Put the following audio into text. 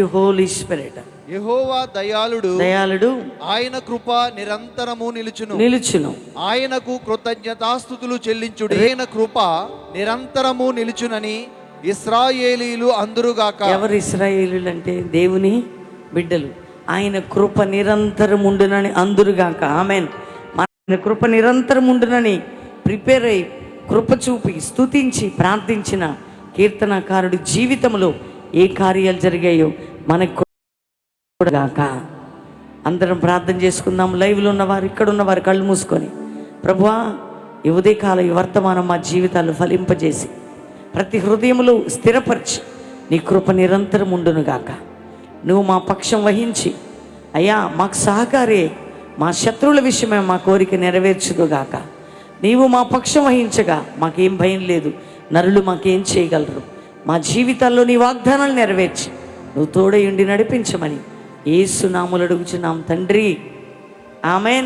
Holi spirit యెహోవా దయాళుడు దయాళుడు ఆయన కృప నిరంతరము నిలుచును. నిలుచును. ఆయనకు కృతజ్ఞతాస్థుతులు చెల్లించుడు. ఆయన కృప నిరంతరము నిలుచునని ఇస్రాయేలీలు అందురుగాక ఎవరు ఇస్రాయేలీలు అంటే దేవుని బిడ్డలు. ఆయన కృప నిరంతరం ఉండునని అందురుగాక ఆమెన్ మన కృప నిరంతరం ఉండునని ప్రిపేర్ అయి కృప చూపి స్తుతించి ప్రార్థించిన కీర్తనకారుడి జీవితంలో ఏ కార్యాలు జరిగాయో మనకు గాక. అందరం ప్రార్థన చేసుకుందాం. లైవ్లో ఉన్నవారు ఇక్కడ ఉన్నవారు కళ్ళు మూసుకొని. ప్రభువా ఈ ఉదయకాల ఈ వర్తమానం మా జీవితాలు ఫలింపజేసి ప్రతి హృదయములు స్థిరపరిచి నీ కృప నిరంతరం ఉండును గాక. నువ్వు మా పక్షం వహించి అయ్యా మాకు సహకారే మా శత్రువుల విషయమే మా కోరిక నెరవేర్చుదుగాక నీవు మా పక్షం వహించగా మాకేం భయం లేదు. నరులు మాకేం చేయగలరు. మా జీవితాల్లో నీ వాగ్దానాలు నెరవేర్చి నువ్వు తోడయుండి నడిపించమని. ఏసునాములు అడుగుచున్నాం తండ్రి. ఆమెన్.